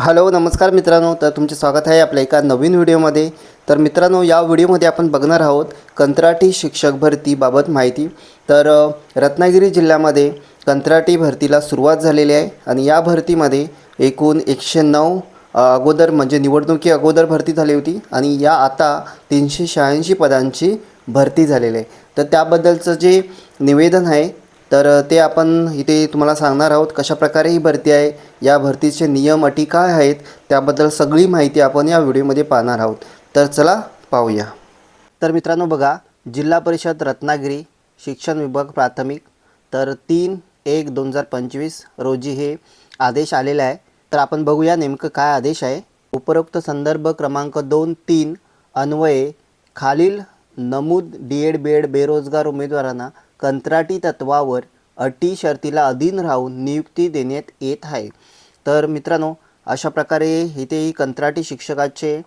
Hello नमस्कार मित्रांनो. तर तुमचे स्वागत आहे आपल्या एका नवीन व्हिडिओमध्ये. तर मित्रांनो या व्हिडिओमध्ये आपण बघणार आहोत कंत्राटी शिक्षक भरतीबाबत माहिती. तर रत्नागिरी जिल्ह्यामध्ये कंत्राटी भरतीला सुरुवात झालेली आहे आणि या भरतीमध्ये एकूण एकशे नऊ अगोदर म्हणजे निवडणुकी अगोदर भरती झाली होती आणि या आता तीनशे शहाऐंशी पदांची भरती झालेली आहे. तर त्याबद्दलचं जे निवेदन आहे तर ते आपण इथे तुम्हाला सांगणार आहोत कशाप्रकारे ही भरती आहे या भरतीचे नियम अटी काय आहेत त्याबद्दल सगळी माहिती आपण या व्हिडिओमध्ये पाहणार आहोत. तर चला पाहूया. तर मित्रांनो बघा जिल्हा परिषद रत्नागिरी शिक्षण विभाग प्राथमिक तर तीन एक दोन हजार पंचवीस रोजी हे आदेश आलेले आहे. तर आपण बघूया नेमकं काय आदेश आहे. उपरोक्त संदर्भ क्रमांक दोन तीन अन्वये खालील नमूद डी एड बी एड बेरोजगार उमेदवारांना कंत्राटी तत्वावर अटी शर्तीला अधीन राहून नियुक्ती देण्यात येत आहे. तर मित्रांनो अशा प्रकारे इथेही कंत्राटी शिक्षकाचे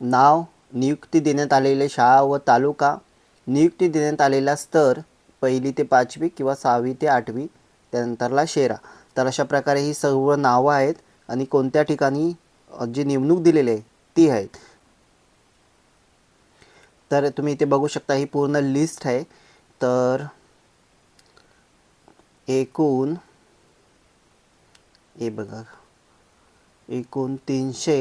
नाव नियुक्ती देण्यात आलेले शाळा व तालुका नियुक्ती देण्यात आलेला स्तर पहिली ते पाचवी किंवा सहावी ते आठवी त्यानंतरला शेरा. तर अशा प्रकारे ही सर्व नावं आहेत आणि कोणत्या ठिकाणी जी नेमणूक दिलेली आहे ती आहेत. तर तुम्ही इथे बघू शकता ही पूर्ण लिस्ट आहे. तर एकूण हे बघा एकूण तीनशे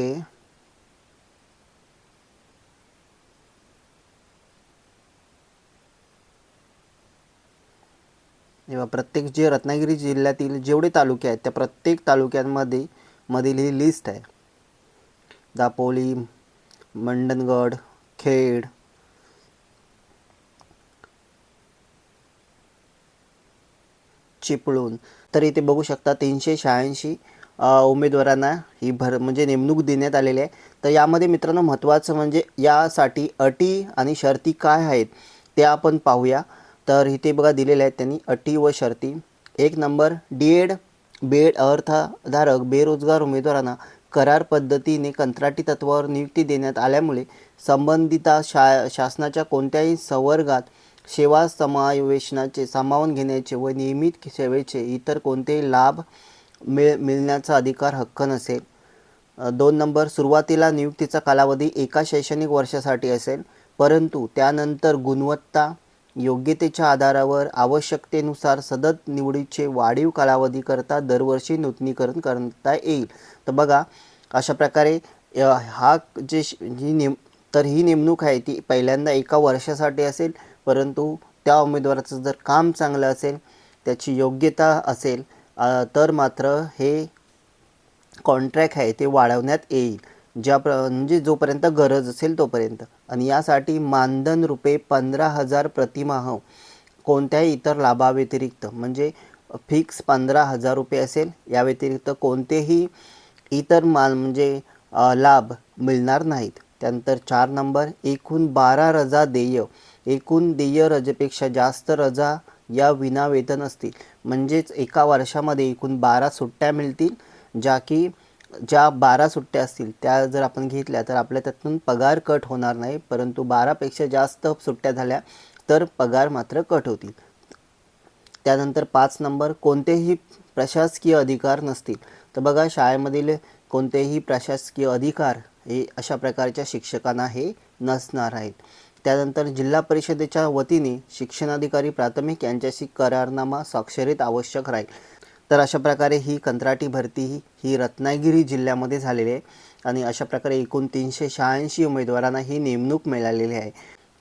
तेव्हा प्रत्येक जे रत्नागिरी जिल्ह्यातील जेवढे तालुके आहेत त्या प्रत्येक तालुक्यांमध्ये मधील ही लिस्ट आहे. दापोली मंडणगड खेड चिपळूण. तर इथे बघू शकता तीनशे शहाऐंशी उमेदवारांना ही भर म्हणजे नेमणूक देण्यात आलेली आहे. तर यामध्ये मित्रांनो महत्त्वाचं म्हणजे यासाठी अटी आणि शर्ती काय आहेत ते आपण पाहूया. तर इथे बघा दिलेले आहेत त्यांनी अटी व शर्ती. एक number D Ed B Ed अर्थधारक बेरोजगार उमेदवारांना करार पद्धतीने कंत्राटी तत्वावर नियुक्ती देण्यात आल्यामुळे संबंधिता शा शासनाच्या कोणत्याही संवर्गात सेवा समावेशनाचे सामावून घेण्याचे व नियमित सेवेचे इतर कोणतेही लाभ मिळ मिळण्याचा अधिकार हक्क नसेल दोन नंबर सुरुवातीला नियुक्तीचा कालावधी एका शैक्षणिक वर्षासाठी असेल परंतु त्यानंतर गुणवत्ता योग्यतेच्या आधारावर आवश्यकतेनुसार सतत निवडीचे वाढीव कालावधीकरता दरवर्षी नूतनीकरण करता येईल. तर बघा अशा प्रकारे हा जे श- नेम तर ही नेमणूक आहे ती पहिल्यांदा एका वर्षासाठी असेल परंतु त्या उमेदवाराचं जर काम चांगलं असेल त्याची योग्यता असेल तर मात्र हे कॉन्ट्रॅक्ट आहे ते वाढवण्यात येईल. ज्या प्र म्हणजे जोपर्यंत गरज असेल तोपर्यंत. आणि यासाठी मानधन रुपये पंधरा हजार प्रतिमाह कोणत्याही इतर लाभाव्यतिरिक्त म्हणजे फिक्स पंधरा हजार रुपये असेल या व्यतिरिक्त कोणतेही इतर माल म्हणजे लाभ मिळणार नाहीत. त्यानंतर चार नंबर एकूण बारा रजा देय. एकूण देय रजेपेक्षा जास्त रजा या विनावेतन असतील. म्हणजेच एका वर्षामध्ये एकूण बारा सुट्ट्या मिळतील ज्या की ज्या बारा सुट्ट्या असतील त्या जर आपण घेतल्या तर आपल्या त्यातून पगार कट होणार नाही परंतु बारापेक्षा जास्त सुट्ट्या झाल्या तर पगार मात्र कट होतील. त्यानंतर पाच नंबर कोणतेही प्रशासकीय अधिकार नसतील. तर बघा शाळेमधील कोणतेही प्रशासकीय अधिकार हे अशा प्रकारच्या शिक्षकांना हे नसणार आहेत. त्यानंतर जिल्हा परिषदेच्या वतीने शिक्षणाधिकारी प्राथमिक यांच्याशी करारनामा स्वाक्षरित आवश्यक राहील. तर अशा प्रकारे ही कंत्राटी भरती ही ही रत्नागिरी जिल्ह्यामध्ये झालेली आहे आणि अशा प्रकारे एकूण तीनशे शहाऐंशी उमेदवारांना ही नेमणूक मिळालेली आहे.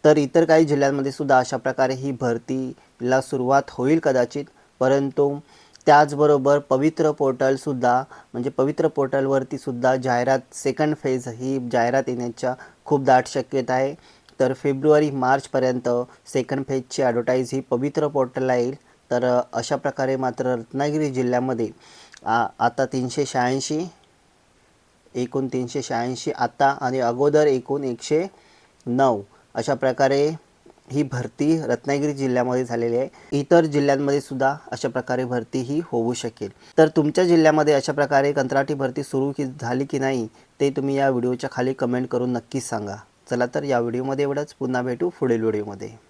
तर इतर काही जिल्ह्यांमध्ये सुद्धा अशा प्रकारे ही भरतीला सुरुवात होईल कदाचित परंतु त्याचबरोबर पवित्र पोर्टलसुद्धा म्हणजे पवित्र पोर्टलवरतीसुद्धा जाहिरात सेकंड फेज ही जाहिरात येण्याच्या खूप दाट शक्यता आहे. तर फेब्रुवारी मार्चपर्यंत सेकंड फेजची ॲडव्हर्टाईज ही पवित्र पोर्टलला येईल. तर अशा प्रकारे मात्र रत्नागिरी जिल्ह्यामध्ये आ आता तीनशे शहाऐंशी एकूण तीनशे शहाऐंशी आता आणि अगोदर एकूण एकशे नऊ अशा प्रकारे ही भरती रत्नागिरी जिल्ह्यामध्ये झालेली आहे. इतर जिल्ह्यांमध्ये सुद्धा अशा प्रकारे भरती ही होऊ शकेल. तर तुमच्या जिल्ह्यामध्ये अशा प्रकारे कंत्राटी भरती सुरू की झाली की नाही ते तुम्ही या व्हिडिओच्या खाली कमेंट करून नक्कीच सांगा. चला तर या व्हिडिओमध्ये एवढंच. पुन्हा भेटू पुढील व्हिडिओमध्ये.